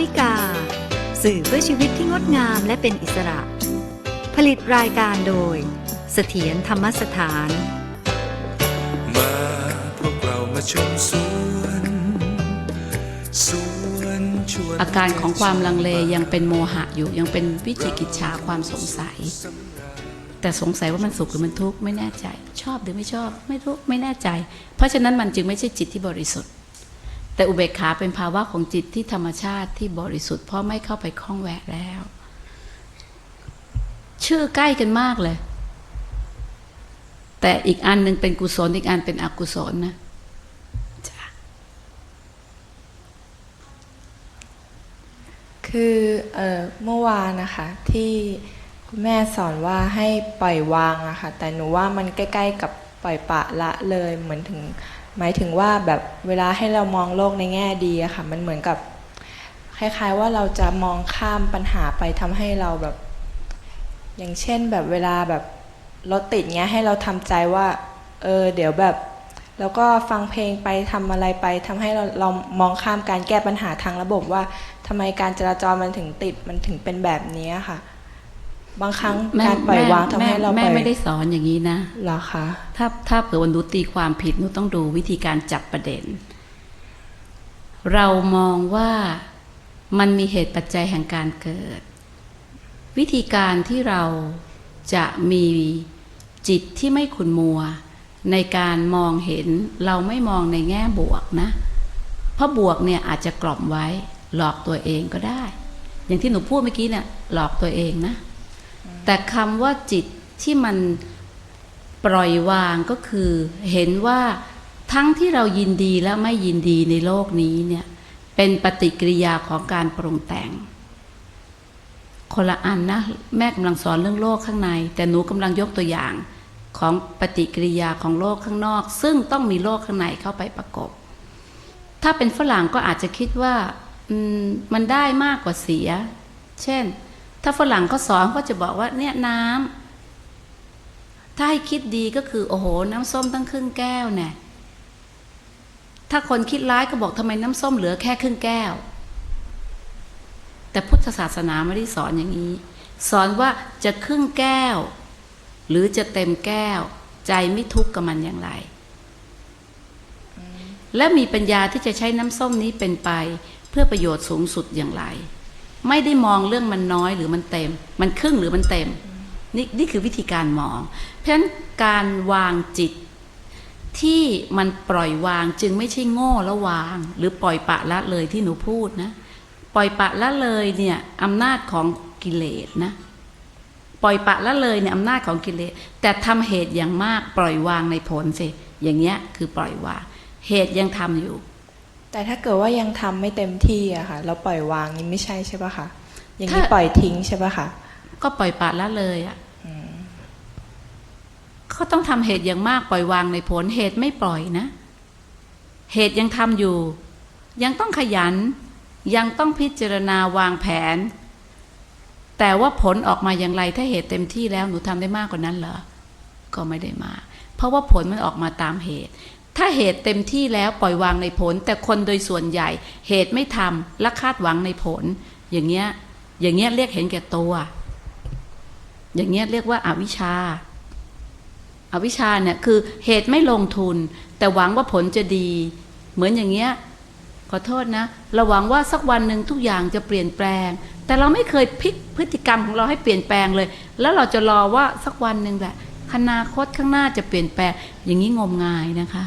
วิกา สื่อเพื่อชีวิตที่งดงามและเป็นอิสระ ผลิตรายการโดย เสถียรธรรมสถาน มาพวกเรามาชมสวนสวนชวนอาการของความลังเลยังเป็นโมหะอยู่ยังเป็นวิจิกิจฉาความสงสัย แต่สงสัยว่ามันสุขหรือมันทุกข์ไม่แน่ใจ ชอบหรือไม่ชอบไม่รู้ไม่แน่ใจ เพราะฉะนั้นมันจึงไม่ใช่จิตที่บริสุทธิ์ แต่อุเบกขาเป็นภาวะของจิตที่ธรรมชาติที่บริสุทธิ์เพราะไม่เข้าไปคล้องแวะแล้ว ชื่อใกล้กันมากเลย แต่อีกอันหนึ่งเป็นกุศลอีกอันเป็นอกุศลนะคือเออเมื่อวานนะคะที่คุณแม่สอนว่าให้ปล่อยวางอะค่ะแต่หนูว่ามันใกล้ ๆ กับปล่อยปะละเลยเหมือนถึง หมายถึงว่าแบบเวลาให้เรามองโลกในแง่ดีอะค่ะ มันเหมือนกับคล้าย ๆ ว่าเราจะมองข้ามปัญหาไปทำให้เราแบบ อย่างเช่นแบบเวลาแบบรถติดเงี้ยให้เราทำใจว่าเออเดี๋ยวแบบ แล้วก็ฟังเพลงไปทำอะไรไปทำให้เราเรามองข้ามการแก้ปัญหาทางระบบว่าทำไมการจราจรมันถึงติดมันถึงเป็นแบบนี้ค่ะ บางครั้งแม่การปล่อยวางทำแม่ให้เราแม่ปล่อยไม่ได้สอนอย่างนี้นะเหรอคะถ้าถ้าเผื่อวันหนูตีความผิดหนูต้องดูวิธีการจับประเด็น เรามองว่ามันมีเหตุปัจจัยแห่งการเกิด วิธีการที่เราจะมีจิตที่ไม่ขุนมัว ในการมองเห็นเราไม่มองในแง่บวกนะ เพราะบวกเนี่ยอาจจะกล่อมไว้หลอกตัวเองก็ได้ อย่างที่หนูพูดเมื่อกี้เนี่ยหลอกตัวเองนะ แต่คำว่าจิตที่มันปล่อยวางก็คือ เห็นว่าทั้งที่เรายินดีและไม่ยินดีในโลกนี้เนี่ย เป็นปฏิกิริยาของการปรุงแต่ง คนละอันนะ แม่กำลังสอนเรื่องโลกข้างใน แต่หนูกำลังยกตัวอย่างของปฏิกิริยาของโลกข้างนอก ซึ่งต้องมีโลกข้างในเข้าไปประกบ ถ้าเป็นฝรั่งก็อาจจะคิดว่ามมันได้มากกว่าเสีย เช่น ถ้าฝรั่งเขาสอนก็จะบอกว่าเนี่ยน้ำถ้าให้คิดดีก็คือ โอ้โห น้ำส้มตั้งครึ่งแก้วเนี่ยถ้าคนคิดร้ายก็บอกทำไมน้ำส้มเหลือแค่ครึ่งแก้ว แต่พุทธศาสนาไม่ได้สอนอย่างนี้ สอนว่าจะครึ่งแก้ว หรือจะเต็มแก้ว ใจไม่ทุกข์กับมันอย่างไร และมีปัญญาที่จะใช้น้ำส้มนี้เป็นไป เพื่อประโยชน์สูงสุดอย่างไร ไม่ได้มองเรื่องมันน้อยหรือมันเต็ม มันครึ่งหรือมันเต็ม นี่นี่คือวิธีการมอง เพราะฉะนั้นการวางจิตที่มันปล่อยวางจึงไม่ใช่โง่แล้ววาง หรือปล่อยปะละเลยที่หนูพูดนะ ปล่อยปะละเลยเนี่ยอำนาจของกิเลสนะ ปล่อยปะละเลยเนี่ยอำนาจของกิเลส แต่ทำเหตุอย่างมากปล่อยวางในผลสิอย่างเงี้ยคือปล่อยวาง เหตุยังทำอยู่ แต่ถ้าเกิดว่ายังทำไม่เต็มที่อะค่ะเราปล่อยวางนี่ไม่ใช่ใช่ปะคะอย่างนี้ถ้าปล่อยทิ้งใช่ปะคะก็ปล่อยปละละเลยอะ่ะเขาต้องทำเหตุอย่างมากปล่อยวางในผลเหตุไม่ปล่อยนะ เหตุยังทำอยู่ ยังต้องขยัน ยังต้องพิจารณาวางแผน แต่ว่าผลออกมาอย่างไร ถ้าเหตุเต็มที่แล้วหนูทำได้มากกว่านั้นเหรอก็ไม่ได้มา เพราะว่าผลมันออกมาตามเหตุ ถ้าเหตุเต็มที่แล้วปล่อยวางในผล แต่คนโดยส่วนใหญ่ เหตุไม่ทำและคาดหวังในผล อย่างเงี้ยอย่างเงี้ยเรียกเห็นแก่ตัว อย่างเงี้ยเรียกว่าอาวิชชาอาวิชชาเนี่ยคือเหตุไม่ลงทุน แต่หวังว่าผลจะดี เหมือนอย่างเงี้ยขอโทษนะเราหวังว่าสักวันหนึ่งทุกอย่างจะเปลี่ยนแปลง แต่เราไม่เคยพลิกพฤติกรรมของเราให้เปลี่ยนแปลงเลย แล้วเราจะรอว่าสักวันหนึ่งแหละอนาคตข้างหน้าจะเปลี่ยนแปลง อย่างนี้งมงายนะคะ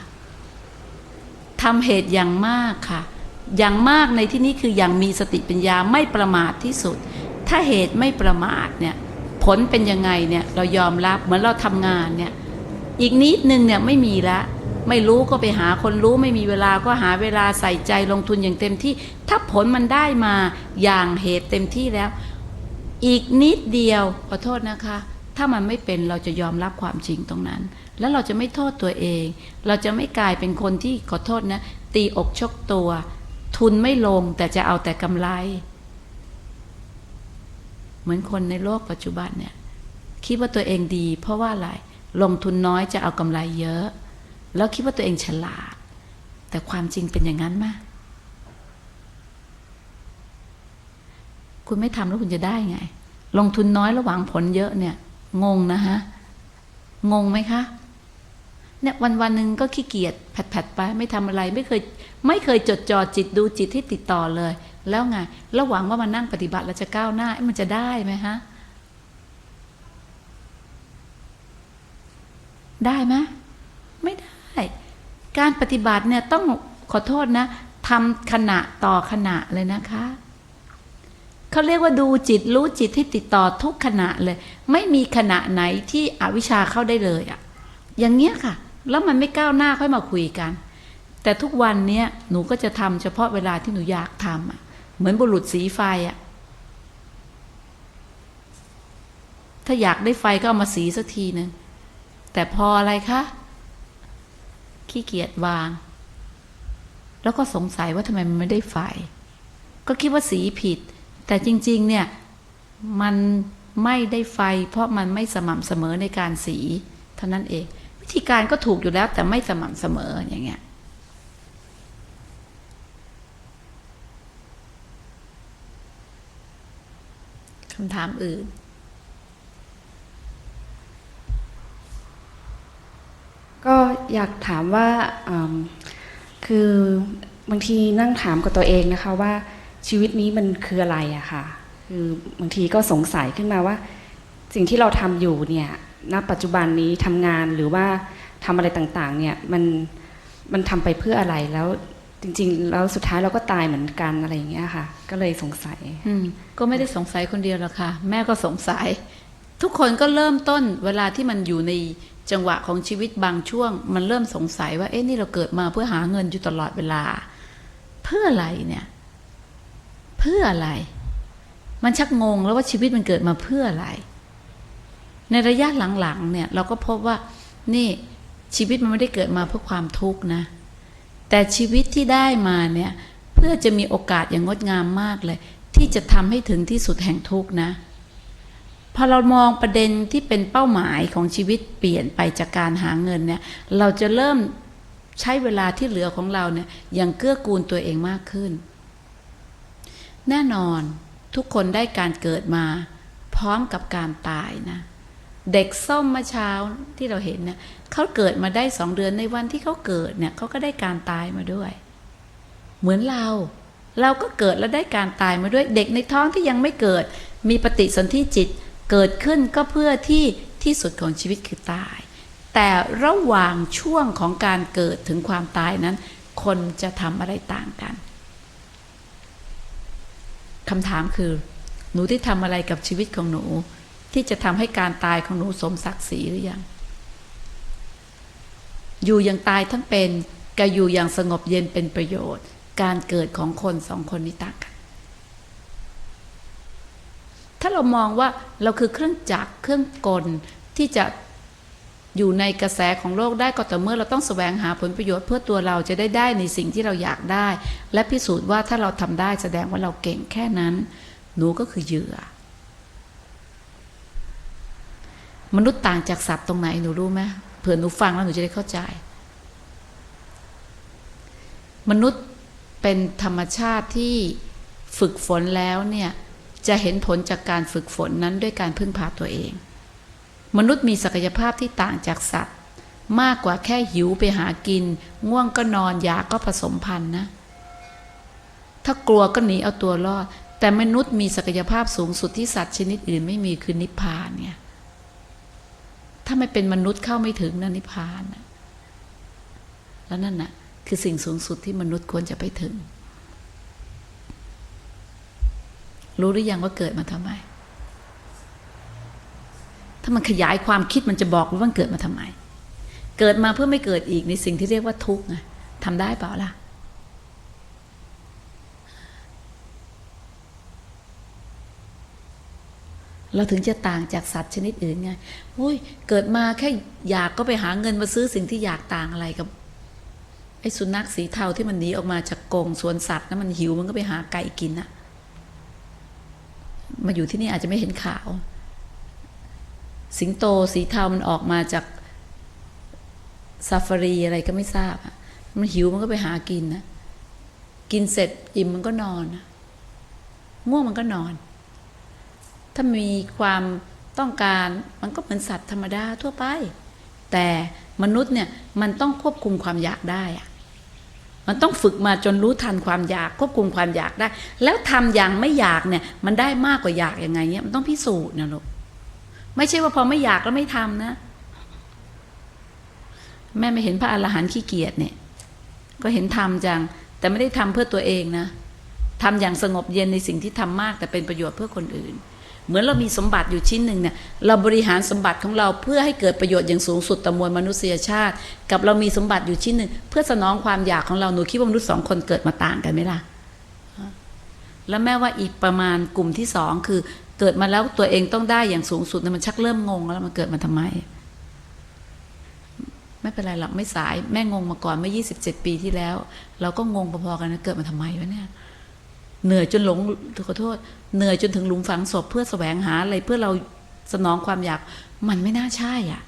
ทำเหตุอย่างมากค่ะ อย่างมากในที่นี้คืออย่างมีสติปัญญาไม่ประมาทที่สุด ถ้าเหตุไม่ประมาทเนี่ยผลเป็นยังไงเนี่ยเรายอมรับเหมือนเราทำงานเนี่ยอีกนิดนึงเนี่ยไม่มีละไม่รู้ก็ไปหาคนรู้ไม่มีเวลาก็หาเวลาใส่ใจลงทุนอย่างเต็มที่ ถ้าผลมันได้มาอย่างเหตุเต็มที่แล้ว อีกนิดเดียวขอโทษนะคะ ถ้ามันไม่เป็นเราจะยอมรับความจริงตรงนั้น แล้วเราจะไม่โทษตัวเอง เราจะไม่กลายเป็นคนที่ขอโทษนะ ตีอกชกตัว ทุนไม่ลงแต่จะเอาแต่กำไร เหมือนคนในโลกปัจจุบันเนี่ย คิดว่าตัวเองดี เพราะว่าอะไร ลงทุนน้อยจะเอากำไรเยอะ แล้วคิดว่าตัวเองฉลาด แต่ความจริงเป็นอย่างนั้นไหมคุณไม่ทำแล้วคุณจะได้ไง ลงทุนน้อยแล้วหวังผลเยอะเนี่ย งงนะฮะ งงไหมคะ เนี่ยวันวันหนึ่งก็ขี้เกียจแผดๆไปไม่ทำอะไรไม่เคยไม่เคยจดจ่อจิตดูจิตที่ติดต่อเลย แล้วไงแล้วหวังว่ามานั่งปฏิบัติแล้วจะก้าวหน้ามันจะได้ไหมฮะได้ไหมไม่ได้ การปฏิบัติเนี่ยต้องขอโทษนะทำขณะต่อขณะเลยนะคะเขาเรียกว่าดูจิตรู้จิตที่ติดต่อทุกขณะเลย ไม่มีขณะไหนที่อวิชชาเข้าได้เลยอะอย่างเนี้ยค่ะ แล้วมันไม่ก้าวหน้าค่อยมาคุยกัน แต่ทุกวันเนี้ยหนูก็จะทำเฉพาะเวลาที่หนูอยากทำอะเหมือนบุรุษสีไฟอะ ถ้าอยากได้ไฟก็เอามาสีสักทีหนึ่งแต่พออะไรคะขี้เกียจวาง แล้วก็สงสัยว่าทำไมมันไม่ได้ไฟ ก็คิดว่าสีผิด แต่จริง ๆ เนี่ย มันไม่ได้ไฟ เพราะมันไม่สม่ำเสมอในการสี เท่านั้นเอง ธีการก็ถูกอยู่แล้วแต่ไม่สม่ำเสมออย่างเงี้ยคำถามอื่นก็อยากถามว่าคือบางทีนั่งถามกับตัวเองนะคะว่าชีวิตนี้มันคืออะไรอะค่ะ คือบางทีก็สงสัยขึ้นมาว่า สิ่งที่เราทำอยู่เนี่ย ณปัจจุบันนี้ทำงานหรือว่าทำอะไรต่างๆ เนี่ยมันมันทำไปเพื่ออะไรแล้วจริง ๆ แล้วสุดท้ายเราก็ตายเหมือนกันอะไรอย่างเงี้ยค่ะ ก็เลยสงสัยก็ไม่ได้สงสัยคนเดียวหรอกค่ะ แม่ก็สงสัย ทุกคนก็เริ่มต้นเวลาที่มันอยู่ในจังหวะของชีวิตบางช่วง มันเริ่มสงสัยว่าเอ๊ะนี่เราเกิดมาเพื่อหาเงินอยู่ตลอดเวลา เพื่ออะไรเนี่ย เพื่ออะไร มันชักงงแล้วว่าชีวิตมันเกิดมาเพื่ออะไร ในระยะหลังๆเนี่ยเราก็พบว่านี่ชีวิตมันไม่ได้เกิดมาเพื่อความทุกข์นะ แต่ชีวิตที่ได้มาเนี่ยเพื่อจะมีโอกาสอย่างงดงามมากเลย ที่จะทำให้ถึงที่สุดแห่งทุกข์นะพอเรามองประเด็นที่เป็นเป้าหมายของชีวิตเปลี่ยนไปจากการหาเงินเนี่ยเราจะเริ่มใช้เวลาที่เหลือของเราเนี่ยอย่างเกื้อกูลตัวเองมากขึ้น แน่นอนทุกคนได้การเกิดมา พร้อมกับการตายนะ เด็กส้มเมื่อเช้าที่เราเห็นเนี่ยเขาเกิดมาได้สองเดือนในวันที่เขาเกิดเนี่ยเขาก็ได้การตายมาด้วย เหมือนเรา เราก็เกิดแล้วได้การตายมาด้วย เด็กในท้องที่ยังไม่เกิด มีปฏิสนธิจิตเกิดขึ้นก็เพื่อที่ที่สุดของชีวิตคือตาย แต่ระหว่างช่วงของการเกิดถึงความตายนั้น คนจะทำอะไรต่างกันคำถามคือ หนูได้ทำอะไรกับชีวิตของหนู ที่จะทำให้การตายของหนูสมศักดิ์ศรีหรือยัง อยู่อย่างตายทั้งเป็นกับอยู่อย่างสงบเย็นเป็นประโยชน์ การเกิดของคนสองคนนี้ต่างกัน ถ้าเรามองว่าเราคือเครื่องจักรเครื่องกลที่จะอยู่ในกระแสของโลกได้ก็แต่เมื่อเราต้องแสวงหาผลประโยชน์เพื่อตัวเราจะได้ได้ในสิ่งที่เราอยากได้ และพิสูจน์ว่าถ้าเราทำได้แสดงว่าเราเก่งแค่นั้น หนูก็คือเหยื่อ มนุษย์ต่างจากสัตว์ตรงไหนหนูรู้ไหมเผื่อหนูฟังแล้วหนูจะได้เข้าใจ มนุษย์เป็นธรรมชาติที่ฝึกฝนแล้วเนี่ยจะเห็นผลจากการฝึกฝนนั้นด้วยการพึ่งพาตัวเอง มนุษย์มีศักยภาพที่ต่างจากสัตว์ มากกว่าแค่หิวไปหากิน ง่วงก็นอนอยากก็ผสมพันธ์นะ ถ้ากลัวก็หนีเอาตัวรอด แต่มนุษย์มีศักยภาพสูงสุดที่สัตว์ชนิดอื่นไม่มีคือนิพพานเนี่ย ถ้าไม่เป็นมนุษย์เข้าไม่ถึงนะนิพพานนะแล้วนั่นน่ะ คือสิ่งสูงสุดที่มนุษย์ควรจะไปถึง รู้หรือยังว่าเกิดมาทำไม ถ้ามันขยายความคิดมันจะบอกว่ามันเกิดมาทำไม เกิดมาเพื่อไม่เกิดอีกในสิ่งที่เรียกว่าทุกข์ไงทำได้เปล่าล่ะ เราถึงจะต่างจากสัตว์ชนิดอื่นไงอุ้ย เกิดมาแค่อยากก็ไปหาเงินมาซื้อสิ่งที่อยากต่างอะไรกับไอ้สุนัขสีเทาที่มันหนีออกมาจากกรงสวนสัตว์นะมันหิวมันก็ไปหาไก่กินอะมาอยู่ที่นี่อาจจะไม่เห็นข่าว สิงโตสีเทามันออกมาจากซาฟารีอะไรก็ไม่ทราบมันหิวมันก็ไปหากินนะ กินเสร็จอิ่มมันก็นอน ง่วงมันก็นอน ถ้ามีความต้องการมันก็เหมือนสัตว์ธรรมดาทั่วไป แต่มนุษย์เนี่ยมันต้องควบคุมความอยากได้อะมันต้องฝึกมาจนรู้ทันความอยากควบคุมความอยากได้ แล้วทำอย่างไม่อยากเนี่ยมันได้มากกว่าอยากยังไงเนี่ยมันต้องพิสูจน์นะลูกไม่ใช่ว่าพอไม่อยากแล้วไม่ทำนะ แม่ไม่เห็นพระอรหันต์ขี้เกียจเนี่ย ก็เห็นทำจัง แต่ไม่ได้ทำเพื่อตัวเองนะทำอย่างสงบเย็นในสิ่งที่ทำมาก แต่เป็นประโยชน์เพื่อคนอื่น เหมือนเรามีสมบัติอยู่ชิ้นหนึ่งเนี่ยเราบริหารสมบัติของเราเพื่อให้เกิดประโยชน์อย่างสูงสุดต่อมวลมนุษยชาติ กับเรามีสมบัติอยู่ชิ้นหนึ่งเพื่อสนองความอยากของเราหนูคิดว่ามนุษย์สองคนเกิดมาต่างกันไหมล่ะแล้วแม่ว่าอีกประมาณกลุ่มที่สองคือเกิดมาแล้วตัวเองต้องได้อย่างสูงสุดนี่มันชักเริ่มงงแล้วมันเกิดมาทำไม ไม่เป็นไรหรอกไม่สาย แม่งงมาก่อนเมื่อ 27 ปีที่แล้ว เราก็งงพอๆกันนะเกิดมาทำไมวะเนี่ย เหนื่อยจนหลงขอโทษ เหนื่อยจนถึงหลุมฝังศพเพื่อแสวงหาอะไรเพื่อเราสนองความอยาก มันไม่น่าใช่อะ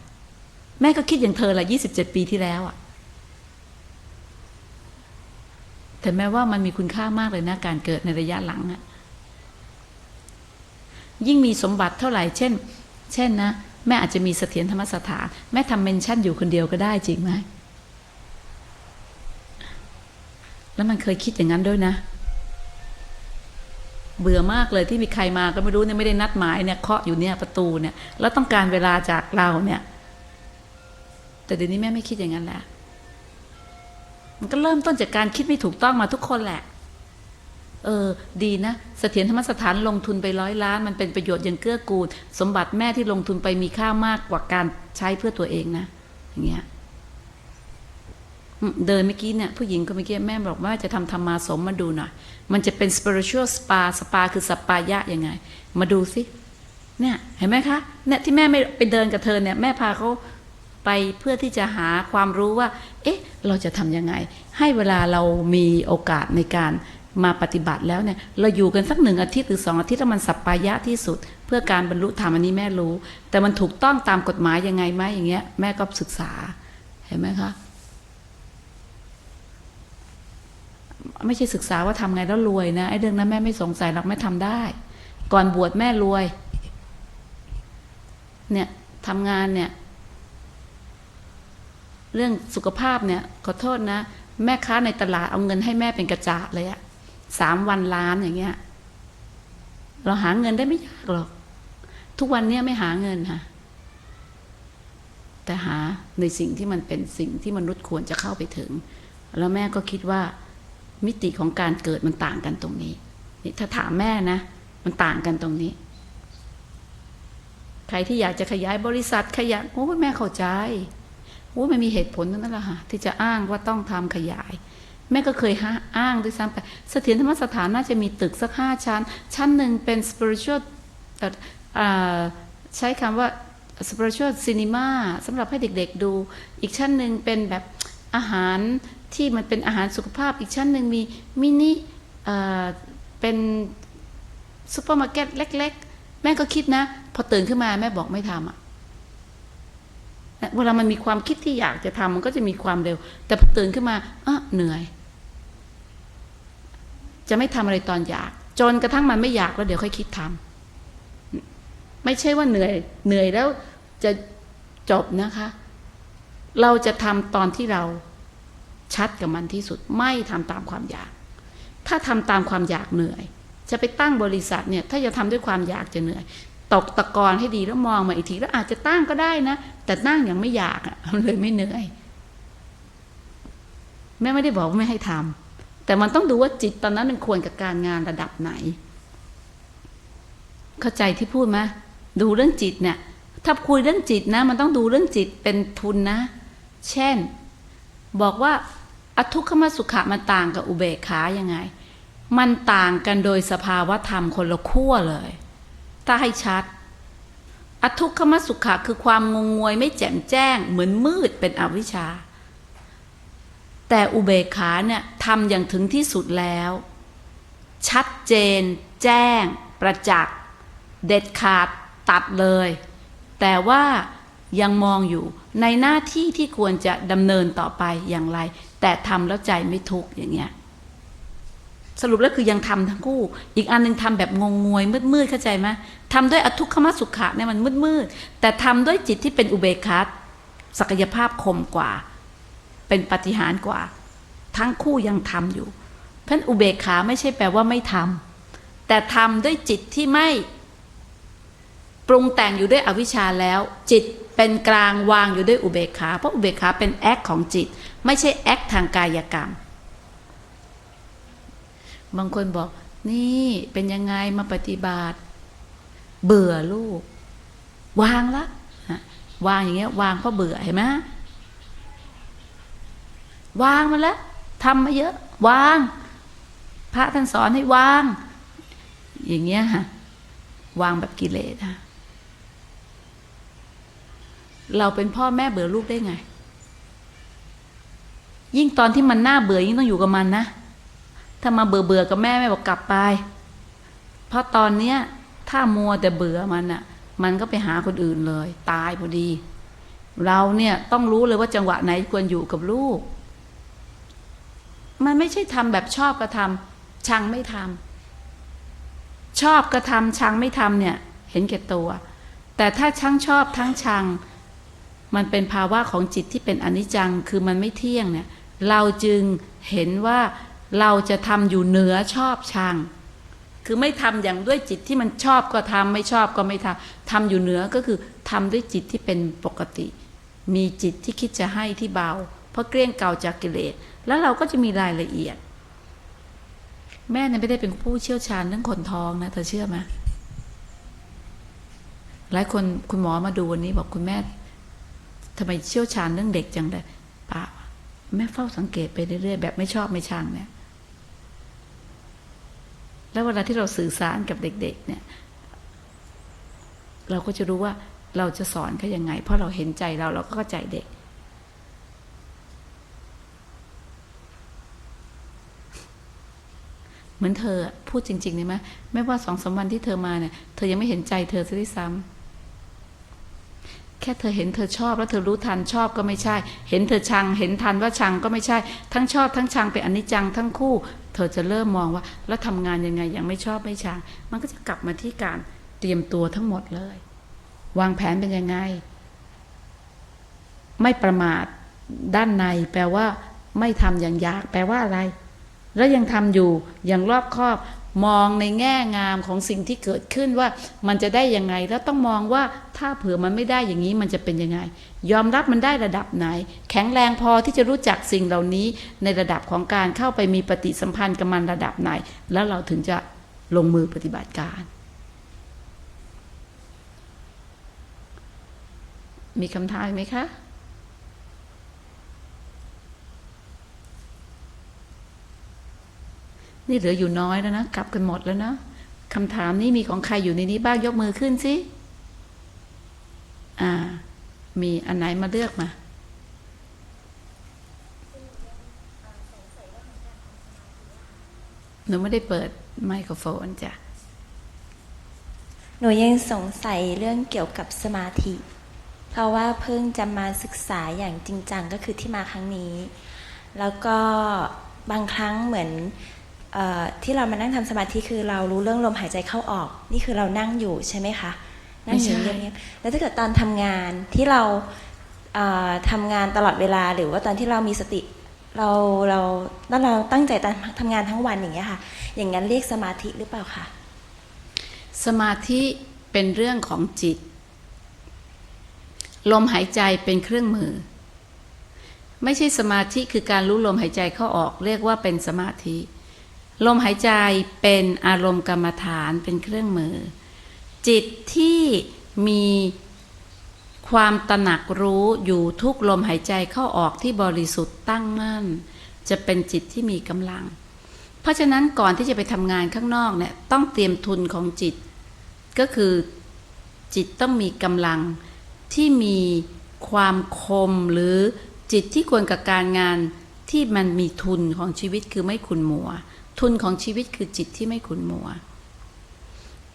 แม่ก็คิดอย่างเธอแหละ27ปีที่แล้วอะ แต่แม้ว่ามันมีคุณค่ามากเลยนะ การเกิดในระยะหลังอะ ยิ่งมีสมบัติเท่าไหร่ เช่น เช่นนะ แม่อาจจะมีเสถียรธรรมสถาน แม่ทำเมนชั่นอยู่คนเดียวก็ได้จริงไหม แล้วมันเคยคิดอย่างนั้นด้วยนะ เบื่อมากเลยที่มีใครมาก็ไม่รู้เนี่ยไม่ได้นัดหมายเนี่ยเคาะอยู่เนี่ยประตูเนี่ยแล้วต้องการเวลาจากเราเนี่ย แต่เดี๋ยวนี้แม่ไม่คิดอย่างนั้นแหละมันก็เริ่มต้นจากการคิดไม่ถูกต้องมาทุกคนแหละ เออ ดีนะเสถียรธรรมสถานลงทุนไปร้อยล้าน มันเป็นประโยชน์ย่างเกื้อกูล สมบัติแม่ที่ลงทุนไปมีค่ามากกว่าการใช้เพื่อตัวเองนะ อย่างเงี้ย เดินเมื่อกี้เนี่ยผู้หญิงก็เมื่อกี้แม่บอกว่าจะทำธรรมาสมมาดูหน่อยมันจะเป็น spiritual spa spa คือสปายะยังไง มาดูสิเนี่ยเห็นไหมคะเนี่ยที่แม่ไม่ไปเดินกับเธอเนี่ยแม่พาเขาไปเพื่อที่จะหาความรู้ว่า เอ๊ะ เราจะทำยังไง ให้เวลาเรามีโอกาสในการมาปฏิบัติแล้วเนี่ย เราอยู่กันสักหนึ่งอาทิตย์หรือสองอาทิตย์แล้วมันสัปปายะที่สุด เพื่อการบรรลุธรรมอันนี้แม่รู้ แต่มันถูกต้องตามกฎหมายยังไงไหมอย่างเงี้ยแม่ก็ศึกษาเห็นไหมคะ ไม่ใช่ศึกษาว่าทำไงแล้วรวยนะไอ้เรื่องนั้นแม่ไม่สงสัยหรอกแม่ทำได้ ก่อนบวชแม่รวย เนี่ยทำงานเนี่ย เรื่องสุขภาพเนี่ย ขอโทษนะ แม่ค้าในตลาดเอาเงินให้แม่เป็นกระจาดเลยอะสามวันล้านอย่างเงี้ย เราหาเงินได้ไม่ยากหรอก ทุกวันเนี้ยไม่หาเงินค่ะแต่หาในสิ่งที่มันเป็นสิ่งที่มนุษย์ควรจะเข้าไปถึง แล้วแม่ก็คิดว่า มิติของการเกิดมันต่างกันตรงนี้นี่ถ้าถามแม่นะ มันต่างกันตรงนี้ ใครที่อยากจะขยายบริษัทขยายโอ้แม่เข้าใจโอ้ยมันมีเหตุผลนั่นแหละค่ะที่จะอ้างว่าต้องทำขยาย แม่ก็เคยอ้างด้วยซ้ำไปเสถียรธรรมสถานน่าจะมีตึกสักห้าชั้น ชั้นหนึ่งเป็น spiritual ใช้คำว่า spiritual cinema สำหรับให้เด็กๆดู อีกชั้นหนึ่งเป็นแบบอาหาร ที่มันเป็นอาหารสุขภาพอีกชั้นหนึ่งมีมินิเป็นซูเปอร์มาร์เก็ตเล็ก ๆ แม่ก็คิดนะ พอตื่นขึ้นมาแม่บอกไม่ทำอะเวลามันมีความคิดที่อยากจะทำมันก็จะมีความเร็ว แต่พอตื่นขึ้นมาอะเหนื่อย จะไม่ทำอะไรตอนอยาก จนกระทั่งมันไม่อยากแล้วเดี๋ยวค่อยคิดทำไม่ใช่ว่าเหนื่อยเหนื่อยแล้วจะจบนะคะ เราจะทำตอนที่เรา ชัดกับมันที่สุดไม่ทำตามความอยาก ถ้าทำตามความอยากเหนื่อย จะไปตั้งบริษัทเนี่ยถ้าจะทำด้วยความอยากจะเหนื่อย ตกตะกอนให้ดีแล้วมองมาอีกทีแล้วอาจจะตั้งก็ได้นะ แต่ตั้งอย่างไม่อยากอะมันเลยไม่เหนื่อยแม่ไม่ได้บอกว่าไม่ให้ทำแต่มันต้องดูว่าจิตตอนนั้นมันควรกับการงานระดับไหน เข้าใจที่พูดไหมดูเรื่องจิตเนี่ยถ้าคุยเรื่องจิตนะ มันต้องดูเรื่องจิตเป็นทุนนะ เช่น บอกว่า อทุกขมสุขะมันต่างกับอุเบกขายังไง มันต่างกันโดยสภาวะธรรมคนละขั้วเลย ถ้าให้ชัด อทุกขมสุขะคือความงงงวยไม่แจ่มแจ้ง เหมือนมืดเป็นอวิชชา แต่อุเบกขาเนี่ยทำอย่างถึงที่สุดแล้ว ชัดเจน แจ้ง ประจักษ์ เด็ดขาดตัดเลย แต่ว่ายังมองอยู่ ในหน้าที่ที่ควรจะดำเนินต่อไปอย่างไร แต่ทำแล้วใจไม่ทุกข์อย่างเงี้ยสรุปแล้วคือยังทำทั้งคู่ อีกอันหนึงทำแบบงงงวยมืดมืดๆเข้าใจไหมทำด้วยอทุกขมสุขะเนี่ยมันมืดมืดๆแต่ทำด้วยจิตที่เป็นอุเบกขาศักยภาพคมกว่า เป็นปฏิหารกว่า ทั้งคู่ยังทำอยู่ เพราะอุเบกขาไม่ใช่แปลว่าไม่ทำแต่ทำด้วยจิตที่ไม่ ปรุงแต่งอยู่ด้วยอวิชชาแล้ว จิตเป็นกลางวางอยู่ด้วยอุเบกขา เพราะอุเบกขาเป็นแอคของจิต ไม่ใช่แอคทางกายกรรม บางคนบอก นี่เป็นยังไงมาปฏิบัติ เบื่อลูก วางละวางอย่างเงี้ยวางเพราะเบื่อเห็นไหมวางมาแล้วทำมาเยอะ วาง พระท่านสอนให้วาง อย่างเงี้ยฮะวางแบบกิเลสฮะ เราเป็นพ่อแม่เบื่อลูกได้ไง ยิ่งตอนที่มันน่าเบื่อยิ่งต้องอยู่กับมันนะ ถ้ามาเบื่อเบื่อๆกับแม่แม่บอกกลับไป เพราะตอนเนี้ย ถ้ามัวแต่เบื่อมันอะมันก็ไปหาคนอื่นเลย ตายพอดี เราเนี่ยต้องรู้เลยว่าจังหวะไหนควรอยู่กับลูก มันไม่ใช่ทำแบบชอบกระทำชังไม่ทำชอบกระทำชังไม่ทำเนี่ย เห็นแก่ตัว แต่ถ้าช่างชอบทั้งชัง มันเป็นภาวะของจิตที่เป็นอนิจจังคือมันไม่เที่ยงเนี่ยเราจึงเห็นว่าเราจะทำอยู่เหนือชอบชัง คือไม่ทำอย่างด้วยจิตที่มันชอบก็ทำไม่ชอบก็ไม่ทำทำอยู่เหนือก็คือทำด้วยจิตที่เป็นปกติ มีจิตที่คิดจะให้ที่เบา เพราะเกลี้ยงเก่าจากกิเลส แล้วเราก็จะมีรายละเอียด แม่เนี่ยไม่ได้เป็นผู้เชี่ยวชาญเรื่องคนท้องนะเธอเชื่อไหมหลายคนคุณหมอมาดูวันนี้บอกคุณแม่ ทำไมเชี่ยวชาญเรื่องเด็กจังเลยป้าแม่เฝ้าสังเกตไปเรื่อยๆแบบไม่ชอบไม่ชังเนี่ย แล้วเวลาที่เราสื่อสารกับเด็ก ๆ เนี่ย เราก็จะรู้ว่าเราจะสอนเขายังไง เพราะเราเห็นใจเราเราก็เข้าใจเด็ก เหมือนเธอพูดจริงๆเลยไหมไม่ว่าสองสามวันที่เธอมาเนี่ย เธอยังไม่เห็นใจเธอซะด้วยซ้ำ แค่เธอเห็นเธอชอบแล้วเธอรู้ทันชอบก็ไม่ใช่ เห็นเธอชัง เห็นทันว่าชังก็ไม่ใช่ ทั้งชอบทั้งชังเป็นอนิจจังทั้งคู่ เธอจะเริ่มมองว่า แล้วทำงานยังไงยังไม่ชอบไม่ชัง มันก็จะกลับมาที่การเตรียมตัวทั้งหมดเลย วางแผนเป็นยังไง ไม่ประมาทด้านใน แปลว่า ไม่ทำอย่างอยาก แปลว่าอะไร แล้วยังทำอยู่อย่างรอบคอบ มองในแง่งามของสิ่งที่เกิดขึ้นว่ามันจะได้ยังไง แล้วต้องมองว่าถ้าเผื่อมันไม่ได้อย่างนี้มันจะเป็นยังไง ยอมรับมันได้ระดับไหน แข็งแรงพอที่จะรู้จักสิ่งเหล่านี้ในระดับของการเข้าไปมีปฏิสัมพันธ์กับมันระดับไหน แล้วเราถึงจะลงมือปฏิบัติการ มีคำถามไหมคะ นี่เหลืออยู่น้อยแล้วนะกลับกันหมดแล้วนะคำถามนี้มีของใครอยู่ในนี้บ้างยกมือขึ้นสิอ่า มีอันไหนมาเลือกมาหนูไม่ได้เปิดไมโครโฟนจ้ะหนูยังสงสัยเรื่องเกี่ยวกับสมาธิ เพราะว่าเพิ่งจะมาศึกษาอย่างจริงจังก็คือที่มาครั้งนี้ แล้วก็บางครั้งเหมือน ที่เรามานั่งทำสมาธิคือเรารู้เรื่องลมหายใจเข้าออก นี่คือเรานั่งอยู่ใช่ไหมคะนั่งอยู่ไม่ใช่เงียบๆแล้วถ้าเกิดตอนทำงานที่เราเอ่อทำงานตลอดเวลาหรือว่าตอนที่เรามีสติเราเราแล้วเราตั้งใจทำงานทั้งวันอย่างเงี้ยค่ะ อย่างนั้นเรียกสมาธิหรือเปล่าคะสมาธิเป็นเรื่องของจิต ลมหายใจเป็นเครื่องมือ ไม่ใช่สมาธิคือการรู้ลมหายใจเข้าออก เรียกว่าเป็นสมาธิ ลมหายใจเป็นอารมณ์กรรมฐานเป็นเครื่องมือ จิตที่มีความตระหนักรู้อยู่ทุกลมหายใจเข้าออกที่บริสุทธิ์ตั้งมั่น จะเป็นจิตที่มีกำลัง เพราะฉะนั้นก่อนที่จะไปทำงานข้างนอกเนี่ยต้องเตรียมทุนของจิต ก็คือจิตต้องมีกำลังที่มีความคมหรือจิตที่ควรกับการงานที่มันมีทุนของชีวิตคือไม่ขุนมัว ทุนของชีวิตคือจิตที่ไม่ขุนมัว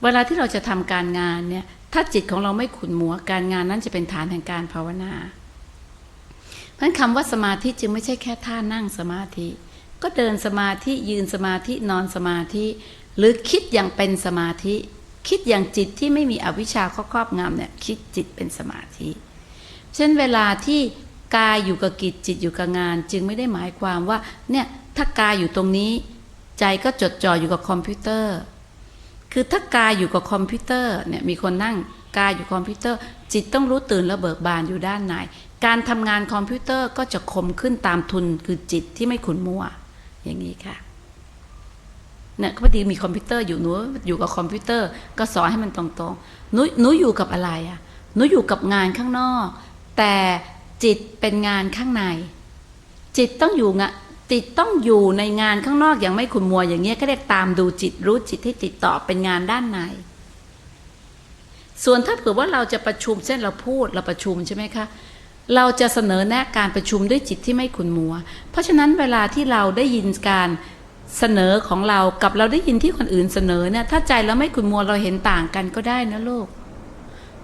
เวลาที่เราจะทำการงานเนี่ย ถ้าจิตของเราไม่ขุนมัว การงานนั้นจะเป็นฐานแห่งการภาวนาเพราะฉะนั้นคำว่าสมาธิจึงไม่ใช่แค่ท่านั่งสมาธิ ก็เดินสมาธิยืนสมาธินอนสมาธิ หรือคิดอย่างเป็นสมาธิ คิดอย่างจิตที่ไม่มีอวิชชาครอบงำเนี่ยคิดจิตเป็นสมาธิ เช่นเวลาที่กายอยู่กับกิจจิตอยู่กับงาน จึงไม่ได้หมายความว่าเนี่ยถ้ากายอยู่ตรงนี้ ใจก็จดจ่ออยู่กับคอมพิวเตอร์ คือถ้ากายอยู่กับคอมพิวเตอร์เนี่ยมีคนนั่งกายอยู่คอมพิวเตอร์ จิตต้องรู้ตื่นและเบิกบานอยู่ด้านในการทำงานคอมพิวเตอร์ก็จะคมขึ้นตามทุนคือจิตที่ไม่ขุนมัว อย่างนี้ค่ะเนี่ยพอดีมีคอมพิวเตอร์อยู่หนูอยู่กับคอมพิวเตอร์ก็สอนให้มันตรงๆหนูหนูอยู่กับอะไรอะหนูอยู่กับงานข้างนอก แต่จิตเป็นงานข้างใน จิตต้องอยู่งะ จิตต้องอยู่ในงานข้างนอกอย่างไม่ขุนมัวอย่างเงี้ยก็เรียกตามดูจิตรู้จิตให้ติดต่อเป็นงานด้านใน ส่วนถ้าเผื่อว่าเราจะประชุมเช่นเราพูดเราประชุมใช่ไหมคะเราจะเสนอแนะการประชุมด้วยจิตที่ไม่ขุนมัว เพราะฉะนั้นเวลาที่เราได้ยินการเสนอของเรากับเราได้ยินที่คนอื่นเสนอเนี่ยถ้าใจเราไม่ขุนมัวเราเห็นต่างกันก็ได้นะลูก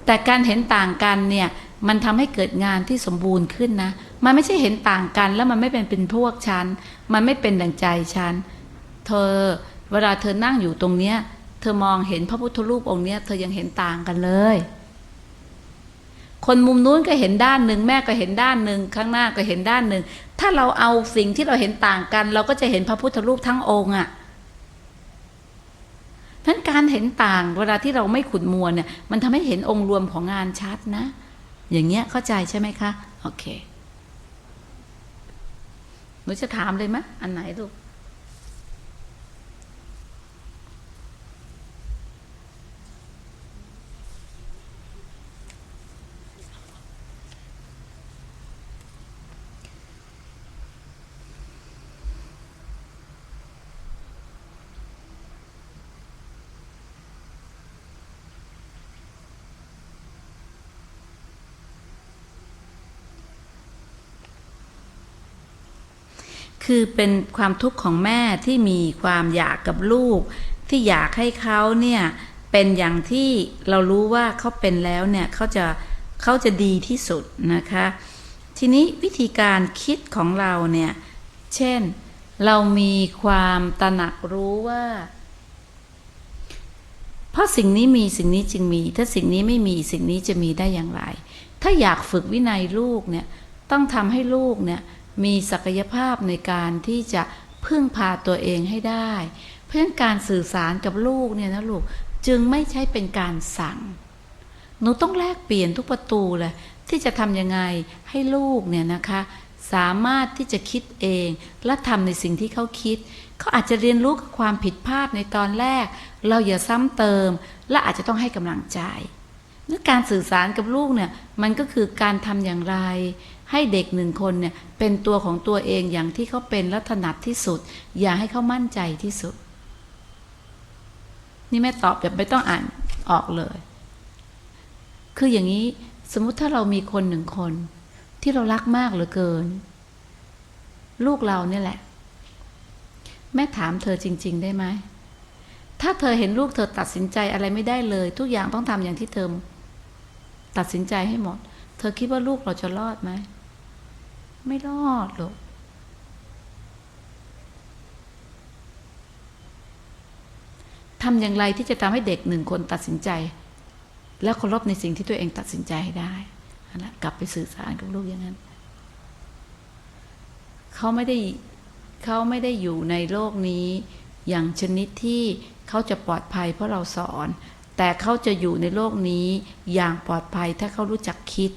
แต่การเห็นต่างกันเนี่ย มันทำให้เกิดงานที่สมบูรณ์ขึ้นนะ มันไม่ใช่เห็นต่างกัน แล้วมันไม่เป็นเป็นพวกฉัน มันไม่เป็นดังใจฉัน เธอเวลาเธอนั่งอยู่ตรงเนี้ย เธอมองเห็นพระพุทธรูปองค์เนี้ย เธอยังเห็นต่างกันเลย คนมุมนู้นก็เห็นด้านหนึ่งแม่ก็เห็นด้านหนึ่งข้างหน้าก็เห็นด้านหนึ่ง ถ้าเราเอาสิ่งที่เราเห็นต่างกัน เราก็จะเห็นพระพุทธรูปทั้งองค์อะ่ะทั้นการเห็นต่างเวลาที่เราไม่ขุดมัวเนี่ย มันทำให้เห็นองค์รวมของงานชัดนะ อย่างเงี้ยเข้าใจใช่ไหมคะ โอเคหนูจะถามเลยไหมอันไหนลูก คือเป็นความทุกข์ของแม่ที่มีความอยากกับลูก ที่อยากให้เขาเนี่ยเป็นอย่างที่เรารู้ว่าเขาเป็นแล้วเนี่ยเขาจะเขาจะดีที่สุดนะคะ ทีนี้วิธีการคิดของเราเนี่ย เช่นเรามีความตระหนักรู้ว่า เพราะสิ่งนี้มีสิ่งนี้จึงมี ถ้าสิ่งนี้ไม่มีสิ่งนี้จะมีได้อย่างไร ถ้าอยากฝึกวินัยลูกเนี่ยต้องทำให้ลูกเนี่ย มีศักยภาพในการที่จะพึ่งพาตัวเองให้ได้ เพราะฉะนั้นการสื่อสารกับลูกเนี่ยนะลูกจึงไม่ใช่เป็นการสั่ง หนูต้องแลกเปลี่ยนทุกประตูเลยที่จะทำยังไงให้ลูกเนี่ยนะคะ สามารถที่จะคิดเองและทำในสิ่งที่เขาคิด เขาอาจจะเรียนรู้กับความผิดพลาดในตอนแรก เราอย่าซ้ำเติม และอาจจะต้องให้กำลังใจและการสื่อสารกับลูกเนี่ยมันก็คือการทำอย่างไร ให้เด็กหนึ่งคนเนี่ยเป็นตัวของตัวเองอย่างที่เขาเป็นและถนัดที่สุด อย่าให้เขามั่นใจที่สุด นี่แม่ตอบแบบไม่ต้องอ่านออกเลย คืออย่างนี้สมมุติถ้าเรามีคนหนึ่งคน ที่เรารักมากเหลือเกิน ลูกเราเนี่ยแหละ แม่ถามเธอจริง ๆ ได้ไหมถ้าเธอเห็นลูกเธอตัดสินใจอะไรไม่ได้เลย ทุกอย่างต้องทำอย่างที่เธอตัดสินใจให้หมด เธอคิดว่าลูกเราจะรอดไหม ไม่รอดหรอกทำอย่างไรที่จะทำให้เด็กหนึ่งคนตัดสินใจ แล้วเคารพในสิ่งที่ตัวเองตัดสินใจให้ได้นั่นละกลับไปสื่อสารกับลูกอย่างนั้น เขาไม่ได้เขาไม่ได้อยู่ในโลกนี้อย่างชนิดที่เขาจะปลอดภัยเพราะเราสอน แต่เขาจะอยู่ในโลกนี้อย่างปลอดภัยถ้าเขารู้จักคิด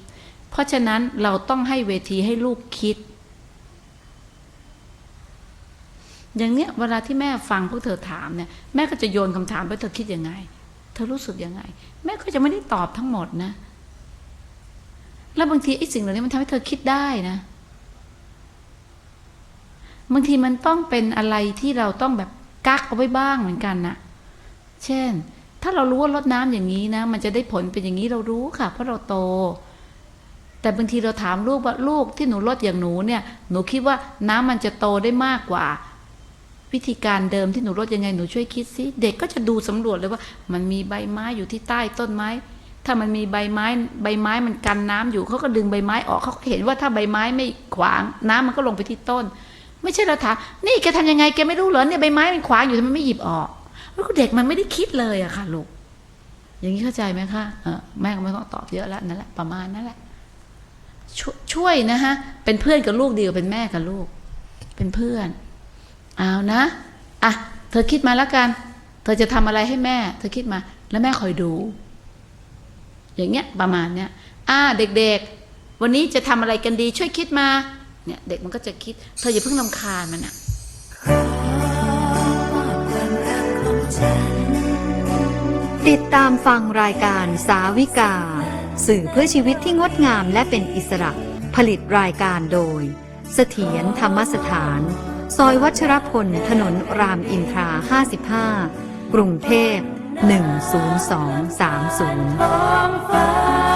เพราะฉะนั้นเราต้องให้เวทีให้ลูกคิด อย่างเนี้ยเวลาที่แม่ฟังพวกเธอถามเนี่ยแม่ก็จะโยนคำถามไปเธอคิดยังไง เธอรู้สึกยังไง แม่ก็จะไม่ได้ตอบทั้งหมดนะ แล้วบางทีไอ้สิ่งเหล่านี้มันทำให้เธอคิดได้นะบางทีมันต้องเป็นอะไรที่เราต้องแบบกักเอาไว้บ้างเหมือนกันนะเช่น ถ้าเรารู้ว่าลดน้ำอย่างนี้นะ มันจะได้ผลเป็นอย่างนี้เรารู้ค่ะ เพราะเราโต แต่บางทีเราถามลูกว่าลูกที่หนูลดอย่างหนูเนี่ย หนูคิดว่าน้ำมันจะโตได้มากกว่า วิธีการเดิมที่หนูลดยังไงหนูช่วยคิดสิเด็กก็จะดูสำรวจเลยว่า มันมีใบไม้อยู่ที่ใต้ต้นไม้ ถ้ามันมีใบไม้ ใบไม้มันกันน้ำอยู่เขาก็ดึงใบไม้ออกเขาก็เห็นว่าถ้าใบไม้ไม่ขวาง น้ำมันก็ลงไปที่ต้น ไม่ใช่เราถามนี่แกทำยังไงแกไม่รู้เหรอเนี่ยใบไม้มันขวางอยู่ทำไมไม่หยิบออกแล้วก็เด็กมันไม่ได้คิดเลยอะค่ะลูกอย่างนี้เข้าใจไหมคะเออแม่ก็ไม่ต้องตอบเยอะแล้วนั่นแหละประมาณนั่นแหละ ชช่วยนะฮะ เป็นเพื่อนกับลูกดียวเป็นแม่กับลูก เป็นเพื่อน เอานะอะเธอคิดมาแล้วกัน เธอจะทำอะไรให้แม่ เธอคิดมา แล้วแม่คอยดู อย่างเงี้ยประมาณเนี้ยอ่าเด็กๆ วันนี้จะทำอะไรกันดี ช่วยคิดมา เนี่ย เด็กมันก็จะคิด เธออย่าเพิ่งนำคาญมันอะติดตามฟังรายการสาวิกา สื่อเพื่อชีวิตที่งดงามและเป็นอิสระ ผลิตรายการโดย เสถียรธรรมสถาน ซอยวัชรพล ถนนรามอินทรา 55 กรุงเทพ 10230